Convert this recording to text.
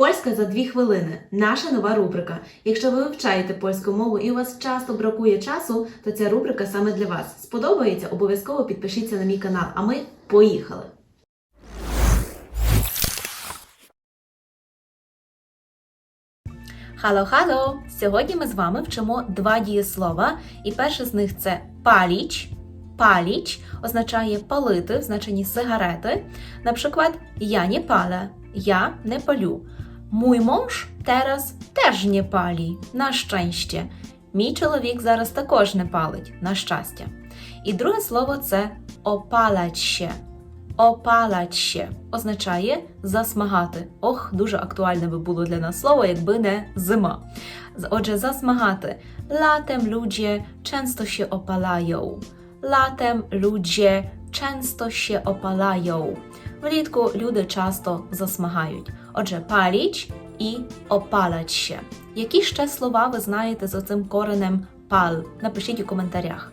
Польська за дві хвилини наша нова рубрика. Якщо ви вивчаєте польську мову і у вас часто бракує часу, то ця рубрика саме для вас. Сподобається? Обов'язково підпишіться на мій канал. А ми поїхали! Хало, хало! Сьогодні ми з вами вчимо два дієслова, і перше з них це паліч. Паліч означає палити в значенні сигарети. Наприклад, я не палę, я не палю. Mój mąż teraz теж не палі, на щастя. Мій чоловік зараз також не палить, на щастя. І друге слово це. Опалać się означає засмагати. Ох, дуже актуальне би було для нас слово, якби не зима. Отже, засмагати. Latem ludzie często się opalają. Latem ludzie często się opalają. Влітку люди часто засмагають. Отже, паліч і опалać się. Які ще слова ви знаєте за цим коренем пал? Напишіть у коментарях.